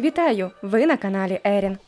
Вітаю! Ви на каналі Ерін.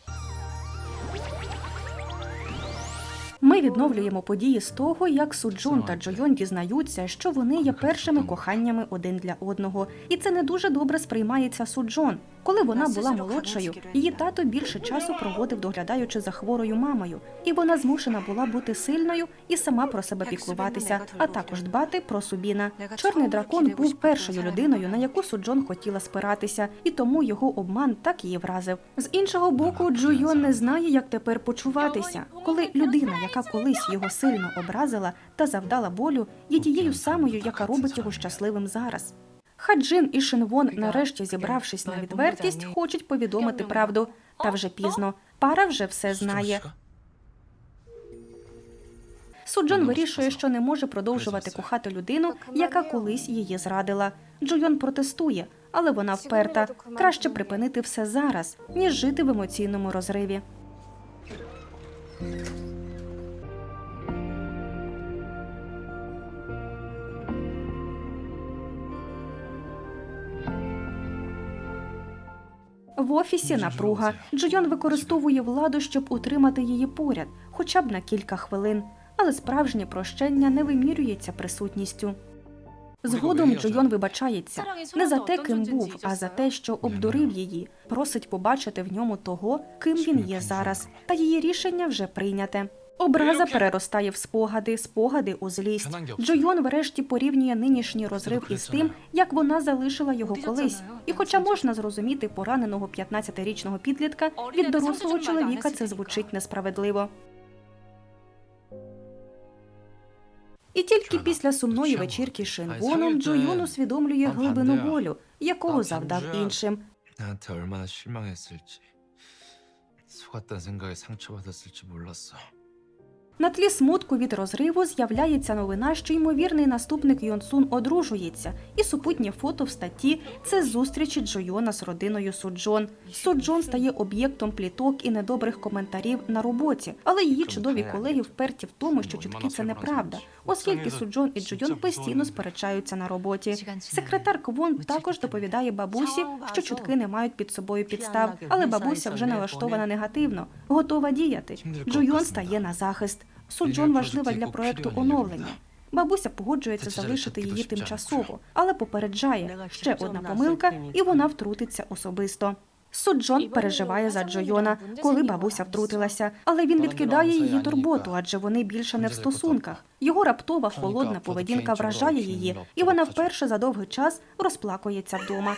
Ми відновлюємо події з того, як Суджун та Джойон дізнаються, що вони є першими коханнями один для одного, і це не дуже добре сприймається Суджон. Коли вона була молодшою, її тато більше часу проводив доглядаючи за хворою мамою, і вона змушена була бути сильною і сама про себе піклуватися, а також дбати про Субіна. Чорний дракон був першою людиною, на яку Суджон хотіла спиратися, і тому його обман так її вразив. З іншого боку, Джуйон не знає, як тепер почуватися, коли людина, яка колись його сильно образила та завдала болю, є тією самою, яка робить його щасливим зараз. Хаджин і Шинвон, нарешті зібравшись на відвертість, хочуть повідомити правду. Та вже пізно. Пара вже все знає. Суджон вирішує, що не може продовжувати кохати людину, яка колись її зрадила. Джуйон протестує, але вона вперта. Краще припинити все зараз, ніж жити в емоційному розриві. В офісі напруга. Джойон використовує владу, щоб утримати її поряд, хоча б на кілька хвилин. Але справжнє прощення не вимірюється присутністю. Згодом Джойон вибачається не за те, ким був, а за те, що обдурив її, просить побачити в ньому того, ким він є зараз, та її рішення вже прийняте. Образа переростає в спогади, спогади у злість. Джойон врешті порівнює нинішній розрив із тим, як вона залишила його колись. І хоча можна зрозуміти пораненого 15-річного підлітка, від дорослого чоловіка це звучить несправедливо. І тільки після сумної вечірки з Шинвоном Джойон усвідомлює глибину болю, якого завдав іншим. 나한테 얼마나 실망했을지 속았다는 생각에 상처받았을지 몰랐어. на тлі смутку від розриву з'являється новина, що ймовірний наступник Йонсун одружується, і супутнє фото в статті це зустрічі Джойона з родиною Суджон. Суджон стає об'єктом пліток і недобрих коментарів на роботі, але її чудові колеги вперті в тому, що чутки це неправда, оскільки Суджон і Джойон постійно сперечаються на роботі. Секретар Квон також доповідає бабусі, що чутки не мають під собою підстав, але бабуся вже налаштована негативно, готова діяти. Джойон стає на захист. Суджон важлива для проекту оновлення. Бабуся погоджується залишити її тимчасово, але попереджає ще одна помилка, і вона втрутиться особисто. Суджон переживає за Джойона, коли бабуся втрутилася, але він відкидає її турботу, адже вони більше не в стосунках. Його раптова холодна поведінка вражає її, і вона вперше за довгий час розплакується вдома.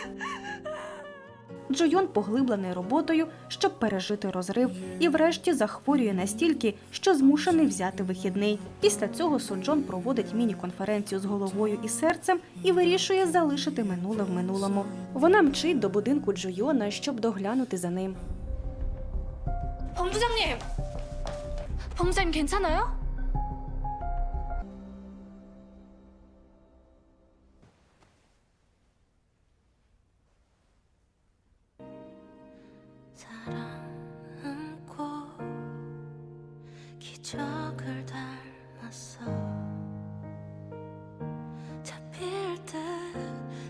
Джойон поглиблений роботою, щоб пережити розрив, і, врешті, захворює настільки, що змушений взяти вихідний. Після цього суджон проводить міні-конференцію з головою і серцем і вирішує залишити минуле в минулому. Вона мчить до будинку Джойона, щоб доглянути за ним. Помзанім, помзам кінцаною. 적을 닮았어 잡힐 듯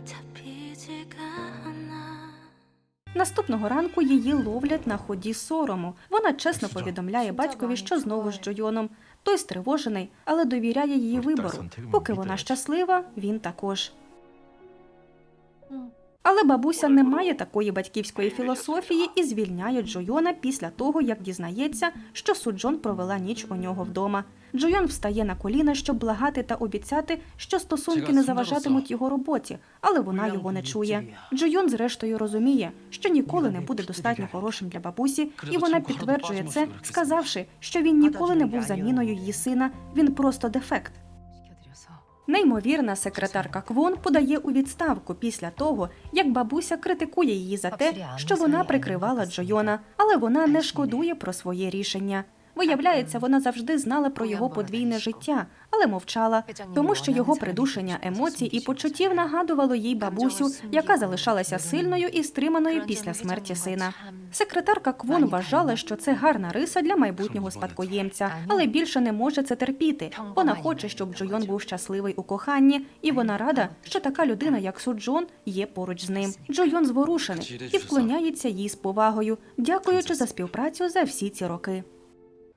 잡히지가 않아 Наступного ранку її ловлять на ході сорому. Вона чесно повідомляє батькові, що знову з Джойоном. Той стривожений, але довіряє її вибору. Поки вона щаслива, він також. Але бабуся не має такої батьківської філософії і звільняє Джойона після того, як дізнається, що Суджон провела ніч у нього вдома. Джойон встає на коліна, щоб благати та обіцяти, що стосунки не заважатимуть його роботі, але вона його не чує. Джойон, зрештою, розуміє, що ніколи не буде достатньо хорошим для бабусі, і вона підтверджує це, сказавши, що він ніколи не був заміною її сина, він просто дефект. Неймовірна секретарка Квон подає у відставку після того, як бабуся критикує її за те, що вона прикривала Джойона, але вона не шкодує про своє рішення. Виявляється, вона завжди знала про його подвійне життя, але мовчала, тому що його придушення емоцій і почуттів нагадувало їй бабусю, яка залишалася сильною і стриманою після смерті сина. Секретарка Квон вважала, що це гарна риса для майбутнього спадкоємця, але більше не може це терпіти. Вона хоче, щоб Джойон був щасливий у коханні, і вона рада, що така людина, як Суджон, є поруч з ним. Джойон зворушений і вклоняється їй з повагою, дякуючи за співпрацю за всі ці роки.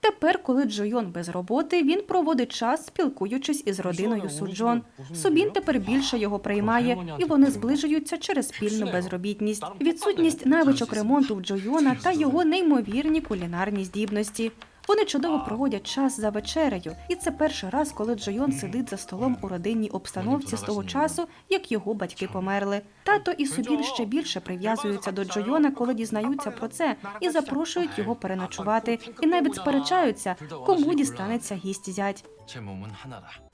Тепер, коли Джойон без роботи, він проводить час, спілкуючись із родиною Суджон. Субін тепер більше його приймає, і вони зближуються через спільну безробітність, відсутність навичок ремонту в Джойона та його неймовірні кулінарні здібності. Вони чудово проводять час за вечерею, і це перший раз, коли Джойон сидить за столом у родинній обстановці з того часу, як його батьки померли. Тато і Субіль ще більше прив'язуються до Джойона, коли дізнаються про це, і запрошують його переночувати, і навіть сперечаються, кому дістанеться гість зять.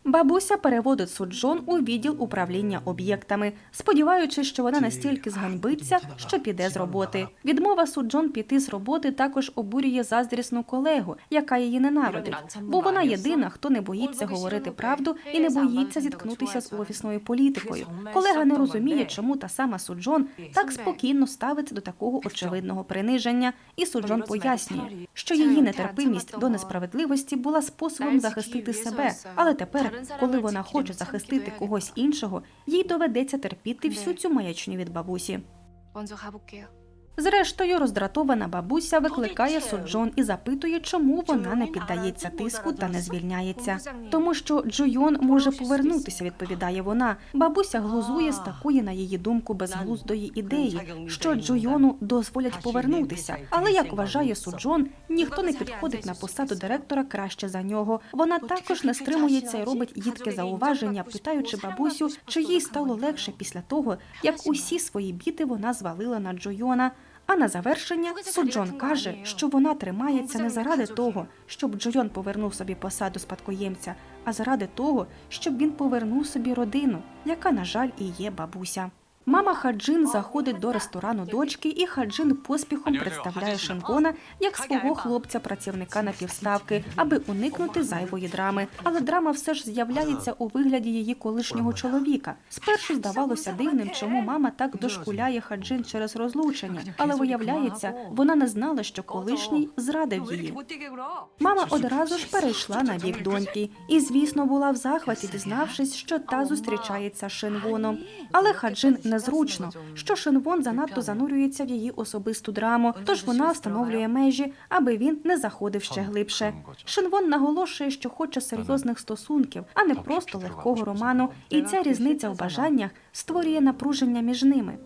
Бабуся переводить суджон у відділ управління об'єктами, сподіваючись, що вона настільки зганьбиться, що піде з роботи. Відмова суджон піти з роботи також обурює заздрісну колегу, яка її ненавидить, бо вона єдина, хто не боїться говорити правду і не боїться зіткнутися з офісною політикою. Колега не розуміє, чому та сама Суджон так спокійно ставиться до такого очевидного приниження, і Суджон пояснює, що її нетерпимість до несправедливості була способом захистити себе, але тепер, коли вона хоче захистити когось іншого, їй доведеться терпіти всю цю маячню від бабусі. Зрештою, роздратована бабуся викликає Соджон і запитує, чому вона не піддається тиску та не звільняється. Тому що Джуйон може повернутися, відповідає вона. Бабуся глузує з такої, на її думку, безглуздої ідеї, що Джуйону дозволять повернутися. Але як вважає Суджон, ніхто не підходить на посаду директора краще за нього. Вона також не стримується і робить їдке зауваження, питаючи бабусю, чи їй стало легше після того, як усі свої біти вона звалила на Джуйона. А на завершення Суджон каже, що вона тримається не заради того, щоб Джойон повернув собі посаду спадкоємця, а заради того, щоб він повернув собі родину, яка, на жаль, і є бабуся. Мама Хаджин заходить до ресторану дочки, і Хаджин поспіхом представляє Шингона як свого хлопця-працівника на півставки, аби уникнути зайвої драми. Але драма все ж з'являється у вигляді її колишнього чоловіка. Спершу здавалося дивним, чому мама так дошкуляє Хаджин через розлучення, але виявляється, вона не знала, що колишній зрадив її. Мама одразу ж перейшла на бік доньки, і, звісно, була в захваті, дізнавшись, що та зустрічається з Шинвоном. Але Хаджин незручно, що Шинвон занадто занурюється в її особисту драму, тож вона встановлює межі, аби він не заходив ще глибше. Шинвон наголошує, що хоче серйозних стосунків, а не просто легкого роману, і ця різниця в бажаннях створює напруження між ними.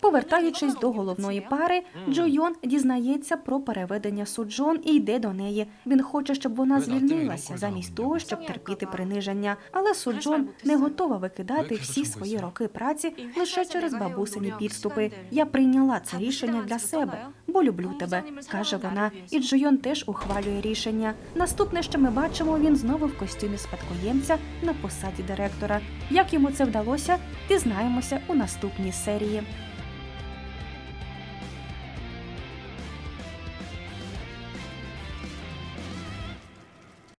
Повертаючись до головної пари, Джойон дізнається про переведення Суджон і йде до неї. Він хоче, щоб вона звільнилася, замість того, щоб терпіти приниження. Але Суджон не готова викидати всі свої роки праці лише через бабусині підступи. Я прийняла це рішення для себе, бо люблю тебе, каже вона. І Джойон теж ухвалює рішення. Наступне, що ми бачимо, він знову в костюмі спадкоємця на посаді директора. Як йому це вдалося, дізнаємося у наступній серії.